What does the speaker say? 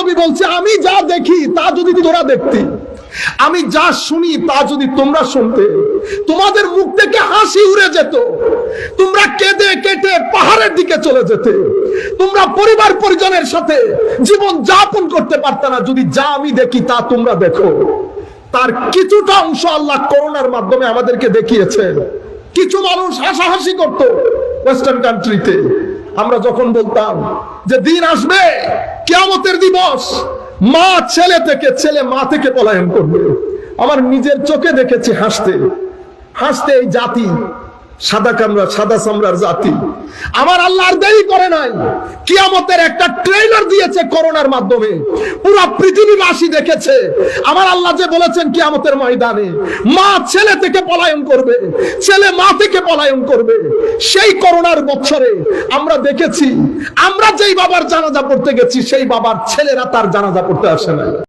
নবী বলছে, আমি যা দেখি, তা যদি তোরা দেখতি। আমি যা শুনি, তা যদি তোমরা শুনতে। তোমাদের মুখ থেকে হাসি উড়ে যেত। তোমরা কেঁদে কেটে পাহাড়ের দিকে চলে যেতে। তোমরা পরিবার পরিজনের সাথে জীবন যাপন করতে পারত না। যদি যা আমি দেখি, তা তোমরা দেখো। তার কিছুটা অংশ আল্লাহ করোনার মাধ্যমে আমাদেরকে দেখিয়েছেন। কিছু মানুষ হাসাহাসি করত ওয়েস্টার্ন কান্ট্রিতে আমরা যখন বলতাম যে, দিন আসবে কেয়ামতের দিবস। মা ছেলে থেকে ছেলে মা থেকে পলায়ন করবে। আমার নিজের চোখে দেখেছি হাসতে। হাসতে এই জাতি সাদা কামরা, সাদা চামড়ার জাতি। আমার আল্লাহ দেরি করে নাই। কিয়ামতের একটা ট্রেলার দিয়েছে করোনার মাধ্যমে। পুরো পৃথিবীবাসী দেখেছে। আমার আল্লাহ যে বলেছেন কিয়ামতের ময়দানে, মা ছেলে থেকে পলায়ন করবে, ছেলে মা থেকে পলায়ন করবে। সেই করোনার বছরে আমরা দেখেছি, আমরা যেই বাবার জানাজা পড়তে গেছি, সেই বাবার ছেলেরা তার জানাজা পড়তে আসে না